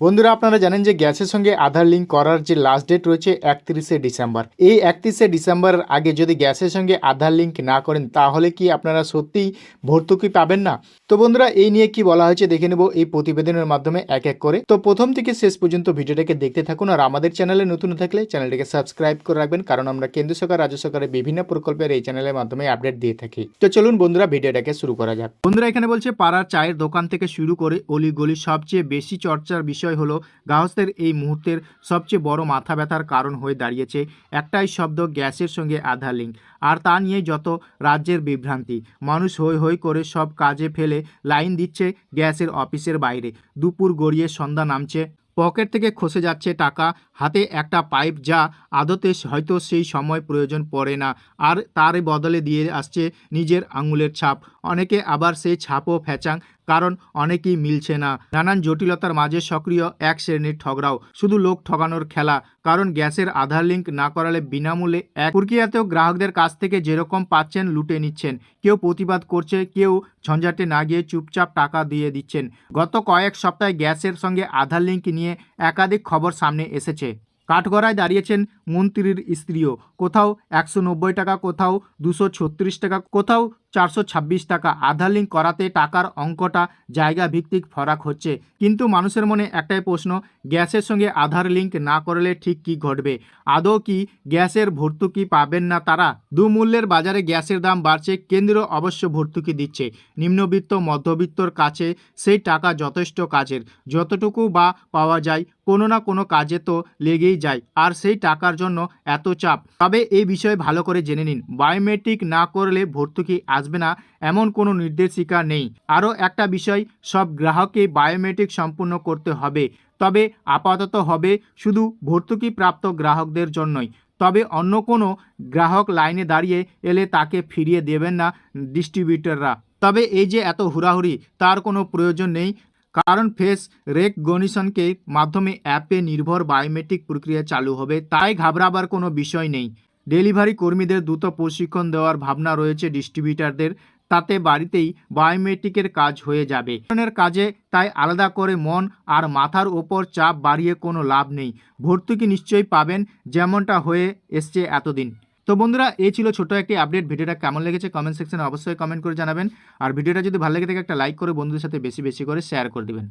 বন্ধুরা, আপনারা জানেন যে গ্যাসের সঙ্গে আধার লিঙ্ক করার যে লাস্ট ডেট রয়েছে একত্রিশে ডিসেম্বর। এই একত্রিশে ডিসেম্বরের আগে যদি গ্যাসের সঙ্গে আধার লিঙ্ক না করেন, তাহলে কি আপনারা সত্যিই ভর্তুকি পাবেন না? তো বন্ধুরা, এই নিয়ে কি বলা হয়েছে দেখে নেব এই প্রতিবেদনের মাধ্যমে এক এক করে। তো প্রথম থেকে শেষ পর্যন্ত ভিডিওটাকে দেখতে থাকুন আর আমাদের চ্যানেলে নতুন থাকলে চ্যানেলটিকে সাবস্ক্রাইব করে রাখবেন, কারণ আমরা কেন্দ্র সরকার, রাজ্য সরকারের বিভিন্ন প্রকল্পের এই চ্যানেলের মাধ্যমে আপডেট দিয়ে থাকি। তো চলুন বন্ধুরা, ভিডিওটাকে শুরু করা যাক। বন্ধুরা, এখানে বলছে, পাড়ার চায়ের দোকান থেকে শুরু করে অলিগলি সবচেয়ে বেশি চর্চার বিষয় হলো গ্রাহকদের এই মুহূর্তের সবচেয়ে বড় মাথা ব্যথার কারণ হয়ে দাঁড়িয়েছে একটাই শব্দ গ্যাসের সঙ্গে আধার লিঙ্ক। আর তা নিয়ে যত রাজ্যের বিভ্রান্তি, মানুষ হই হই করে সব কাজে ফেলে লাইন দিচ্ছে গ্যাসের অফিসের বাইরে। দুপুর গড়িয়ে সন্ধ্যা নামছে, পকেট থেকে খসে যাচ্ছে টাকা, হাতে একটা পাইপ যা আদতে হয়তো সেই সময় প্রয়োজন পড়ে না, আর তার বদলে দিয়ে আসছে নিজের আঙুলের ছাপ। অনেকে আবার সেই ছাপও ফ্যাচাং কারণ অনেকেই মিলছে না। নানান জটিলতার মাঝে সক্রিয় এক শ্রেণির ঠগরাও। শুধু লোক ঠগানোর খেলা, কারণ গ্যাসের আধার লিঙ্ক না করালে বিনামূল্যে এক প্রক্রিয়াতেও গ্রাহকদের কাছ থেকে যেরকম পাচ্ছেন লুটে নিচ্ছেন। কেউ প্রতিবাদ করছে, কেউ ঝঞ্ঝাটে না গিয়ে চুপচাপ টাকা দিয়ে দিচ্ছেন। গত কয়েক সপ্তাহে গ্যাসের সঙ্গে আধার লিঙ্ক নিয়ে একাধিক খবর সামনে এসেছে। কাঠগড়ায় দাঁড়িয়েছেন মন্ত্রীর স্ত্রীও। কোথাও একশো নব্বই টাকা, কোথাও দুশো টাকা, কোথাও চারশো ছাব্বিশ টাকা। আধার লিঙ্ক করাতে টাকার অঙ্কটা জায়গা ভিত্তিক ফরাক হচ্ছে। কিন্তু মানুষের মনে একটাই প্রশ্ন, গ্যাসের সঙ্গে আধার লিঙ্ক না করলে ঠিক কি ঘটবে? আদৌ কি গ্যাসের ভর্তুকি পাবেন না তারা? দুমূল্যের বাজারে গ্যাসের দাম বাড়ছে, কেন্দ্র অবশ্য ভর্তুকি দিচ্ছে। নিম্নবিত্ত, মধ্যবিত্তর কাছে সেই টাকা যথেষ্ট কাজের। যতটুকু বা পাওয়া যায়, কোনো না কোনো কাজে তো লেগেই যায়। আর সেই টাকার জন্য এত চাপ। তবে এই বিষয়ে ভালো করে জেনে নিন। বায়োমেট্রিক না করলে ভর্তুকি আসবে না, এমন কোনো নির্দেশিকা নেই। আরও একটা বিষয়, সব গ্রাহককে বায়োমেট্রিক সম্পূর্ণ করতে হবে। তবে আপাতত হবে শুধু ভর্তুকি প্রাপ্ত গ্রাহকদের জন্যই। তবে অন্য কোনো গ্রাহক লাইনে দাঁড়িয়ে এলে তাকে ফিরিয়ে দেবেন না ডিস্ট্রিবিউটররা। তবে এই যে এত হুড়াহুড়ি, তার কোনো প্রয়োজন নেই। কারণ ফেস রেকগনিশনকে মাধ্যমে অ্যাপে নির্ভর বায়োমেট্রিক প্রক্রিয়া চালু হবে, তাই ঘাবড়াবার কোনো বিষয় নেই। ডেলিভারি কর্মীদের দ্রুত প্রশিক্ষণ দেওয়ার ভাবনা রয়েছে ডিস্ট্রিবিউটারদের। তাতে বাড়িতেই বায়োমেট্রিকের কাজ হয়ে যাবে। কাজে তাই আলাদা করে মন আর মাথার ওপর চাপ বাড়িয়ে কোনো লাভ নেই। ভর্তুকি নিশ্চয়ই পাবেন, যেমনটা হয়ে এসছে এতদিন। তো বন্ধুরা, এই ছিল ছোট একটি আপডেট। ভিডিওটা কেমন লেগেছে কমেন্ট সেকশনে অবশ্যই কমেন্ট করে জানাবেন। আর ভিডিওটা যদি ভালো লেগে থাকে, একটা লাইক করে বন্ধুদের সাথে বেশি বেশি করে শেয়ার করে দিবেন।